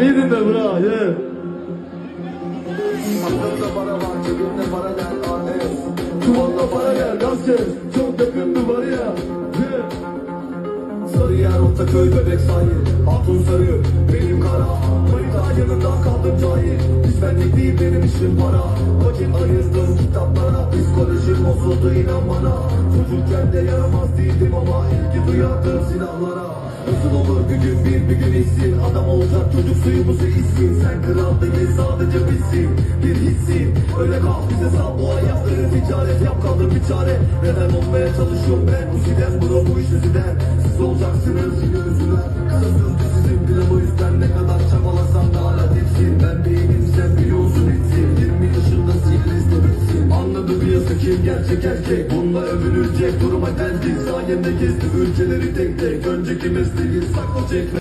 Evime bırak. He. Aklımda para var, cebimde para der, anlayız. Kumanda para gel, gaz kes. Çok yakın duvarı ya. Sarıyer, Ortaköy, Bebek sahil. Hatun sarıyor, benim kara. Manita yanından kaldım cahil. Hizmetlik değil benim işim para. Vakit ayırdım kitaplara. Psikolojim bozuldu inan bana. Çocukken de yaramaz değildim duyardım silahlara Nasıl olur bir gün bir bir gün hissin? Adam olacak çocuk suyumuzu içsin Sen kral değil sadece bizsin. Bir hissin. Öyle kal bize sal. Bu hayatları Ticaret yap kaldır bir çare. Neden olmaya çalışıyorum ben Uziden bro bu iş üzüden Siz olacaksınız yine üzülen kim gerçek erkek? Bununla övünülecek duruma geldik Sayemde gezdim ülkeleri tek tek. Önceki mesleği sakla çekme